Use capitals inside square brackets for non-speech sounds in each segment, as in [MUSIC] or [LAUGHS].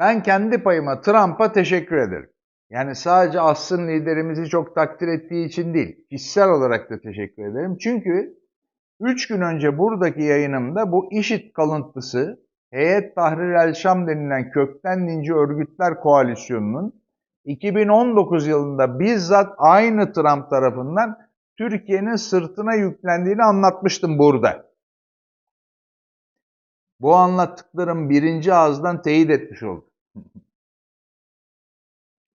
Ben kendi payıma Trump'a teşekkür ederim. Yani sadece Aslı'nın liderimizi çok takdir ettiği için değil, kişisel olarak da teşekkür ederim. Çünkü 3 gün önce buradaki yayınımda bu IŞİD kalıntısı Heyet Tahrir el Şam denilen kökten dinci örgütler koalisyonunun 2019 yılında bizzat aynı Trump tarafından Türkiye'nin sırtına yüklendiğini anlatmıştım burada. Bu anlattıklarım birinci ağızdan teyit etmiş oldu.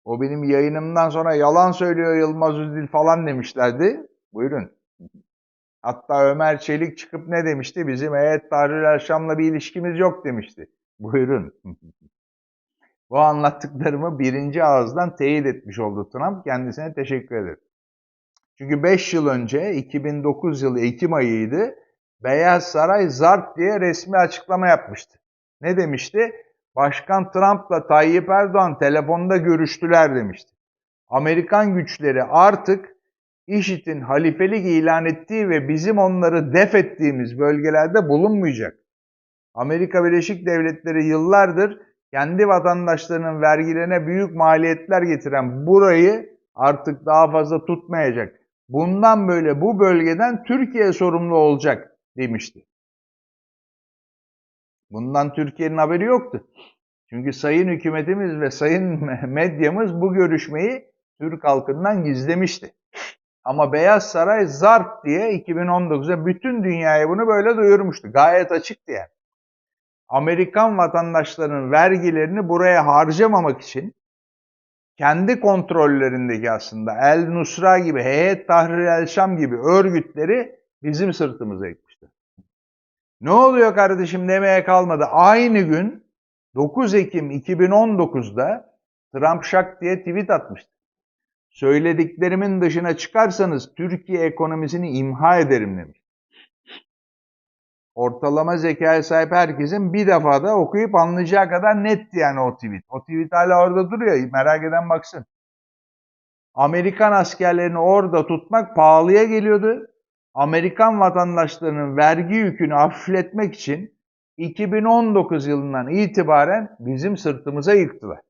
O benim yayınımdan sonra yalan söylüyor Yılmaz Üzdil falan demişlerdi. Buyurun. Hatta Ömer Çelik çıkıp ne demişti? Bizim Heyet Tahrir el Şam'la bir ilişkimiz yok demişti. Buyurun. [LAUGHS] Bu anlattıklarımı birinci ağızdan teyit etmiş oldu Trump. Kendisine teşekkür ederim. Çünkü 5 yıl önce 2009 yılı Ekim ayıydı. Beyaz Saray zarp diye resmi açıklama yapmıştı. Ne demişti? Başkan Trump'la Tayyip Erdoğan telefonda görüştüler demişti. Amerikan güçleri artık IŞİD'in halifelik ilan ettiği ve bizim onları def ettiğimiz bölgelerde bulunmayacak. Amerika Birleşik Devletleri yıllardır kendi vatandaşlarının vergilerine büyük maliyetler getiren burayı artık daha fazla tutmayacak. Bundan böyle bu bölgeden Türkiye sorumlu olacak demişti. Bundan Türkiye'nin haberi yoktu. Çünkü sayın hükümetimiz ve sayın [LAUGHS] medyamız bu görüşmeyi Türk halkından gizlemişti. Ama Beyaz Saray zarp diye 2019'da bütün dünyaya bunu böyle duyurmuştu. Gayet açıktı yani. Amerikan vatandaşlarının vergilerini buraya harcamamak için kendi kontrollerindeki aslında El Nusra gibi, Heyet Tahrir el Şam gibi örgütleri bizim sırtımıza yıkmıştı. Ne oluyor kardeşim demeye kalmadı. Aynı gün 9 Ekim 2019'da Trump şak diye tweet atmıştı. Söylediklerimin dışına çıkarsanız Türkiye ekonomisini imha ederim demiş. Ortalama zekaya sahip herkesin bir defada okuyup anlayacağı kadar netti yani o tweet. O tweet hala orada duruyor. Merak eden baksın. Amerikan askerlerini orada tutmak pahalıya geliyordu. Amerikan vatandaşlarının vergi yükünü hafifletmek için 2019 yılından itibaren bizim sırtımıza yıktılar.